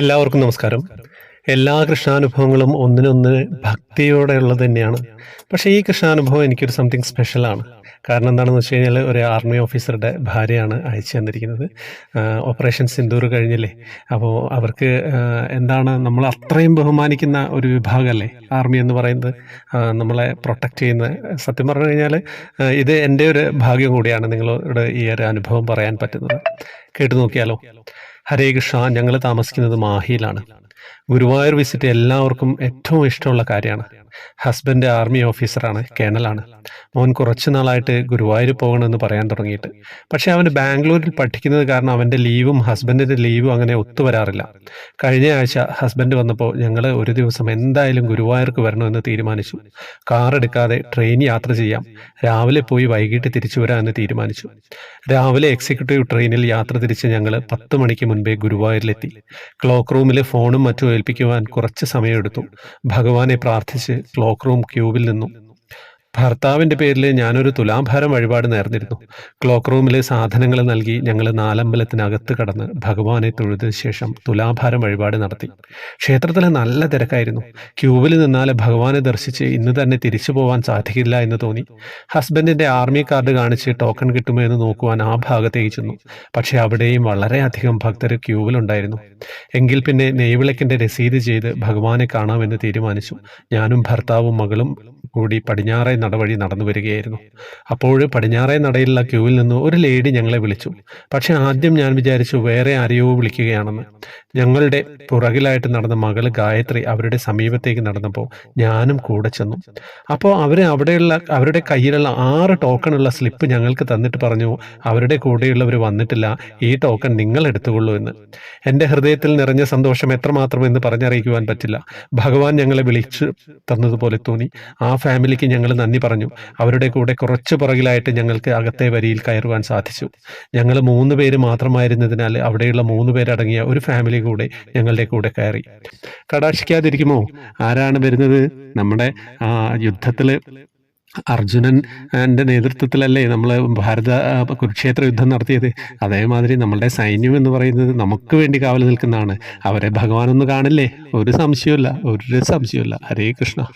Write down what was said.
എല്ലാവർക്കും നമസ്കാരം. എല്ലാ കൃഷ്ണാനുഭവങ്ങളും ഒന്നിനൊന്നിന് ഭക്തിയോടെ ഉള്ളത് തന്നെയാണ്. പക്ഷേ ഈ കൃഷ്ണാനുഭവം എനിക്കൊരു സംതിങ് സ്പെഷ്യലാണ് കാരണം എന്താണെന്ന് വെച്ച് കഴിഞ്ഞാൽ ഒരു ആർമി ഓഫീസറുടെ ഭാര്യയാണ് അയച്ചു തന്നിരിക്കുന്നത്. ഓപ്പറേഷൻ സിന്ദൂർ കഴിഞ്ഞല്ലേ? അപ്പോൾ അവർക്ക് എന്താണ് നമ്മൾ അത്രയും ബഹുമാനിക്കുന്ന ഒരു വിഭാഗമല്ലേ ആർമി എന്ന് പറയുന്നത്? നമ്മളെ പ്രൊട്ടക്റ്റ് ചെയ്യുന്ന സത്യം പറഞ്ഞു കഴിഞ്ഞാൽ ഇത് എന്റെ ഒരു ഭാഗ്യം കൂടിയാണ് നിങ്ങളോട് ഈ ഒരു അനുഭവം പറയാൻ പറ്റുന്നത്. കേട്ടു നോക്കിയാലോ? ഹരേ കൃഷ്ണ ഞങ്ങൾ താമസിക്കുന്നത് മാഹിയിലാണ്. ഗുരുവായൂർ വിസിറ്റ് എല്ലാവർക്കും ഏറ്റവും ഇഷ്ടമുള്ള കാര്യമാണ്. ഹസ്ബൻഡ് ആർമി ഓഫീസറാണ് കേണലാണ്. മോൻ കുറച്ച് നാളായിട്ട് ഗുരുവായൂർ പോകണമെന്ന് പറയാൻ തുടങ്ങിയിട്ട്. പക്ഷേ അവന് ബാംഗ്ലൂരിൽ പഠിക്കുന്നത് കാരണം അവന്റെ ലീവും ഹസ്ബൻഡിന്റെ ലീവും അങ്ങനെ ഒത്തുവരാറില്ല കഴിഞ്ഞ ആഴ്ച ഹസ്ബൻഡ് വന്നപ്പോൾ ഞങ്ങൾ ഒരു ദിവസം എന്തായാലും ഗുരുവായൂർക്ക് വരണമെന്ന് തീരുമാനിച്ചു. കാർ എടുക്കാതെ ട്രെയിൻ യാത്ര ചെയ്യാം. രാവിലെ പോയി വൈകിട്ട് തിരിച്ചു വരാമെന്ന് തീരുമാനിച്ചു. രാവിലെ എക്സിക്യൂട്ടീവ് ട്രെയിനിൽ യാത്ര തിരിച്ച് ഞങ്ങൾ പത്ത് മണിക്ക് മുൻപേ ഗുരുവായൂരിലെത്തി. ക്ലോക്ക് റൂമിലെ ഫോണും മറ്റും ഏൽപ്പിക്കുവാൻ കുറച്ച് സമയമെടുത്തു. ഭഗവാനെ പ്രാർത്ഥിച്ച് ക്ലോക്ക് റൂം ക്യൂവിൽ നിന്നു. ഭർത്താവിന്റെ പേരിൽ ഞാനൊരു തുലാഭാരം വഴിപാട് നേർന്നിരുന്നു. ക്ലോക്ക് റൂമിലെ സാധനങ്ങൾ നൽകി ഞങ്ങൾ നാലമ്പലത്തിനകത്ത് കടന്ന് ഭഗവാനെ തൊഴുത ശേഷം തുലാഭാരം വഴിപാട് നടത്തി. ക്ഷേത്രത്തിലെ നല്ല തിരക്കായിരുന്നു. ക്യൂവിൽ നിന്നാൽ ഭഗവാനെ ദർശിച്ച് ഇന്ന് തന്നെ തിരിച്ചു പോവാൻ സാധിക്കില്ല എന്ന് തോന്നി. ഹസ്ബൻഡിന്റെ ആർമി കാർഡ് കാണിച്ച് ടോക്കൺ കിട്ടുമോ എന്ന് നോക്കുവാൻ ആ ഭാഗത്തേക്ക് ചെന്നു പക്ഷേ അവിടെയും വളരെയധികം ഭക്തർ ക്യൂവിലുണ്ടായിരുന്നു. എങ്കിൽ പിന്നെ നെയ്വിളക്കിന്റെ രസീത് ചെയ്ത് ഭഗവാനെ കാണാമെന്ന് തീരുമാനിച്ചു. ഞാനും ഭർത്താവും മകളും കൂടി പടിഞ്ഞാറേ നടവഴി നടന്നു വരികയായിരുന്നു. അപ്പോൾ പടിഞ്ഞാറേ നടയിലുള്ള ക്യൂവിൽ നിന്ന് ഒരു ലേഡി ഞങ്ങളെ വിളിച്ചു. പക്ഷേ ആദ്യം ഞാൻ വിചാരിച്ചു വേറെ ആരെയോ വിളിക്കുകയാണെന്ന്. ഞങ്ങളുടെ പുറകിലായിട്ട് നടന്ന മകൾ ഗായത്രി അവരുടെ സമീപത്തേക്ക് നടന്നപ്പോൾ ഞാനും കൂടെ ചെന്നു. അപ്പോൾ അവർ അവിടെയുള്ള അവരുടെ കയ്യിലുള്ള ആറ് ടോക്കണുള്ള സ്ലിപ്പ് ഞങ്ങൾക്ക് തന്നിട്ട് പറഞ്ഞു അവരുടെ കൂടെയുള്ളവർ വന്നിട്ടില്ല. ഈ ടോക്കൺ നിങ്ങൾ എടുത്തുകൊള്ളൂ എന്ന്. എന്റെ ഹൃദയത്തിൽ നിറഞ്ഞ സന്തോഷം എത്രമാത്രം എന്ന് പറഞ്ഞറിയിക്കുവാൻ പറ്റില്ല. ഭഗവാൻ ഞങ്ങളെ വിളിച്ചു തന്നതുപോലെ തോന്നി. ആ ഫാമിലിക്ക് ഞങ്ങൾ നന്ദി പറഞ്ഞു. അവരുടെ കൂടെ കുറച്ച് പുറകിലായിട്ട് ഞങ്ങൾക്ക് അകത്തെ വരിയിൽ കയറുവാൻ സാധിച്ചു. ഞങ്ങൾ മൂന്ന് പേര് മാത്രമായിരുന്നതിനാൽ അവിടെയുള്ള മൂന്ന് പേരടങ്ങിയ ഒരു ഫാമിലി കൂടെ ഞങ്ങളുടെ കൂടെ കയറി. കടാക്ഷിക്കാതിരിക്കുമോ? ആരാണ് വരുന്നത്? നമ്മുടെ ആ യുദ്ധത്തിൽ അർജുനൻ എന്റെ നേതൃത്വത്തിലല്ലേ നമ്മൾ ഭാരത കുരുക്ഷേത്ര യുദ്ധം നടത്തിയത്? അതേമാതിരി നമ്മളുടെ സൈന്യം എന്ന് പറയുന്നത് നമുക്ക് വേണ്ടി കാവൽ നിൽക്കുന്നതാണ്. അവരെ ഭഗവാനൊന്ന് കാണില്ലേ? ഒരു സംശയമില്ല ഒരു സംശയമില്ല ഹരേ കൃഷ്ണ.